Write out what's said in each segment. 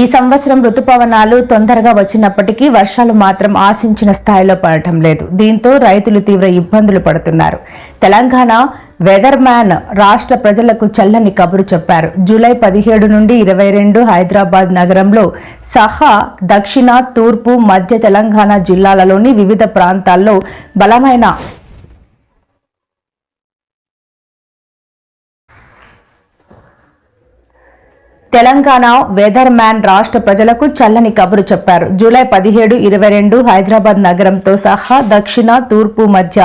ఈ సంవత్సరం రుతుపవనాలు తొందరగా వచ్చినప్పటికీ వర్షాలు మాత్రం ఆశించిన స్థాయిలో పడటం లేదు. దీంతో రైతులు తీవ్ర ఇబ్బందులు పడుతున్నారు. తెలంగాణ వెదర్ మ్యాన్ రాష్ట్ర ప్రజలకు చల్లని కబురు చెప్పారు. జూలై పదిహేడు నుండి ఇరవై రెండు హైదరాబాద్ నగరంలో సహా దక్షిణ తూర్పు మధ్య తెలంగాణ జిల్లాలలోని వివిధ ప్రాంతాల్లో బలమైన తెలంగాణ వెదర్ మ్యాన్ రాష్ట్ర ప్రజలకు చల్లని కబురు చెప్పారు. జూలై పదిహేడు ఇరవై రెండు హైదరాబాద్ నగరంతో సహా దక్షిణ తూర్పు మధ్య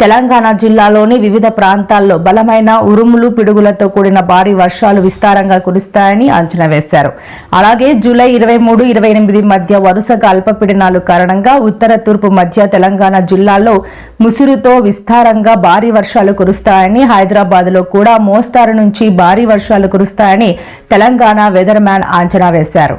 తెలంగాణ జిల్లాలోని వివిధ ప్రాంతాల్లో బలమైన ఉరుములు పిడుగులతో కూడిన భారీ వర్షాలు విస్తారంగా కురుస్తాయని అంచనా వేశారు. అలాగే జూలై ఇరవై మూడు ఇరవై ఎనిమిది మధ్య వరుసగా అల్పపీడనాలు కారణంగా ఉత్తర తూర్పు మధ్య తెలంగాణ జిల్లాల్లో ముసురుతో విస్తారంగా భారీ వర్షాలు కురుస్తాయని హైదరాబాద్లో కూడా మోస్తారు నుంచి భారీ వర్షాలు కురుస్తాయని తెలంగాణ వెదర్ మ్యాన్ అంచనా వేశారు.